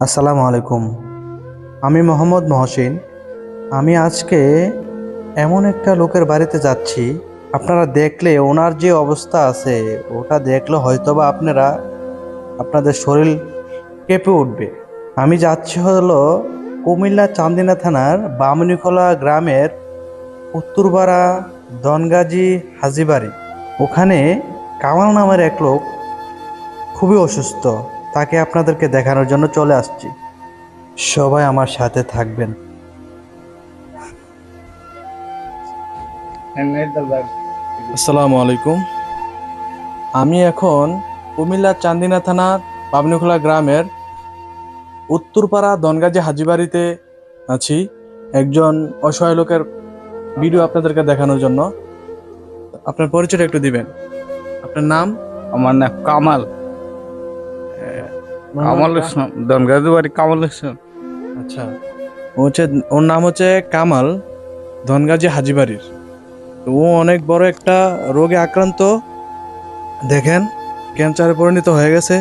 আসসালামু আলাইকুম। আমি মোহাম্মদ মহসিন। আমি আজকে এমন একটা লোকের বাড়িতে যাচ্ছি। আপনারা দেখলে ওনার যে অবস্থা আছে, ওটা দেখলে হয়তোবা আপনারা আপনাদের শরীর কেঁপে উঠবে। আমি যাচ্ছি হলো কুমিল্লা চান্দিনা থানার বামনিখোলা গ্রামের উত্তরপাড়া দনগাজী হাজিবাড়ি। ওখানে কামাল নামের এক লোক খুবই অসুস্থ। তাকে আপনাদেরকে দেখানোর জন্য চলে আসছি। সবাই আমার সাথে থাকবেন। আসসালামু আলাইকুম। আমি এখন কুমিল্লা চান্দিনা থানার বাবনিখোলা গ্রামের উত্তরপাড়া দনগাজী হাজিবাড়িতে আছি। একজন অসহায় লোকের ভিডিও আপনাদেরকে দেখানোর জন্য। আপনার পরিচয়টা একটু দিবেন। আপনার নাম? আমার নাম কামাল। কামাল বাড়ি কামাল আচ্ছা ও হচ্ছে ওর নাম হচ্ছে কামাল ধনগাজী হাজিবাড়ির। তো ও অনেক বড় একটা রোগে আক্রান্ত। দেখেন ক্যান্সারে পরিণত হয়ে গেছে।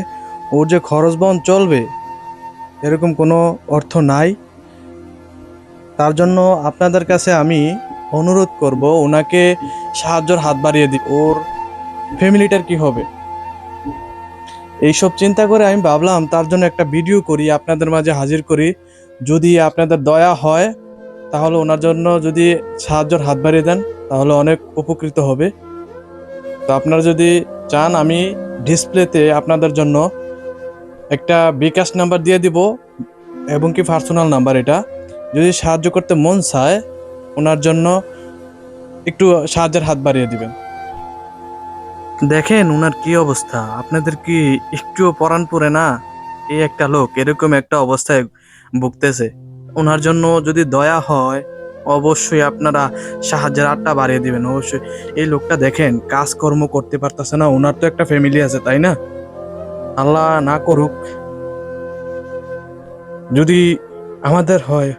ওর যে খরচ বহন চলবে এরকম কোনো অর্থ নাই। তার জন্য আপনাদের কাছে আমি অনুরোধ করব ওনাকে সাহায্যের হাত বাড়িয়ে দিই। ওর ফ্যামিলিটার কি হবে? এইসব চিন্তা করে আমি ভাবলাম তার জন্য একটা ভিডিও করি, আপনাদের মাঝে হাজির করি। যদি আপনাদের দয়া হয়, তাহলে ওনার জন্য যদি সাহায্যের হাত বাড়িয়ে দেন, তাহলে অনেক উপকৃত হবে। তো আপনারা যদি চান, আমি ডিসপ্লেতে আপনাদের জন্য একটা বিকাশ নাম্বার দিয়ে দিব, এবং কি পার্সোনাল নাম্বার এটা। যদি সাহায্য করতে মন চায়, ওনার জন্য একটু সাহায্যের হাত বাড়িয়ে দিবেন। দেখেন ওনার কি অবস্থা? আপনাদের কি একটুও পরাণ পড়ে না? এই একটা লোক এরকম একটা অবস্থায় ভুগতেছে। ওনার জন্য যদি দয়া হয়, অবশ্যই আপনারা সাহায্যের আটটা বাড়িয়ে দিবেন। অবশ্যই। এই লোকটা দেখেন, কাজকর্ম করতে পারতেছে না। ওনার তো একটা ফ্যামিলি আছে, তাই না? আল্লাহ না করুক, যদি আমাদের হয়,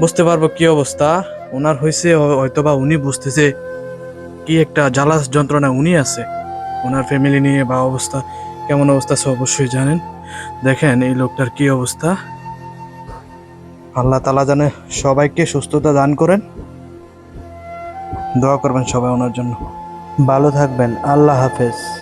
বুঝতে পারব কি অবস্থা। ওনার হয়েছে হয়তোবা উনি বুঝতেছে কি একটা জ্বালাস যন্ত্রণা উনি আছে? ওনার ফ্যামিলি নিয়ে বা অবস্থা, কেমন অবস্থা আছে অবশ্যই জানেন। দেখেন এই লোকটার কি অবস্থা। আল্লাহ তালা জানে সবাইকে সুস্থতা দান করেন। দোয়া করবেন সবাই ওনার জন্য। ভালো থাকবেন। আল্লাহ হাফেজ।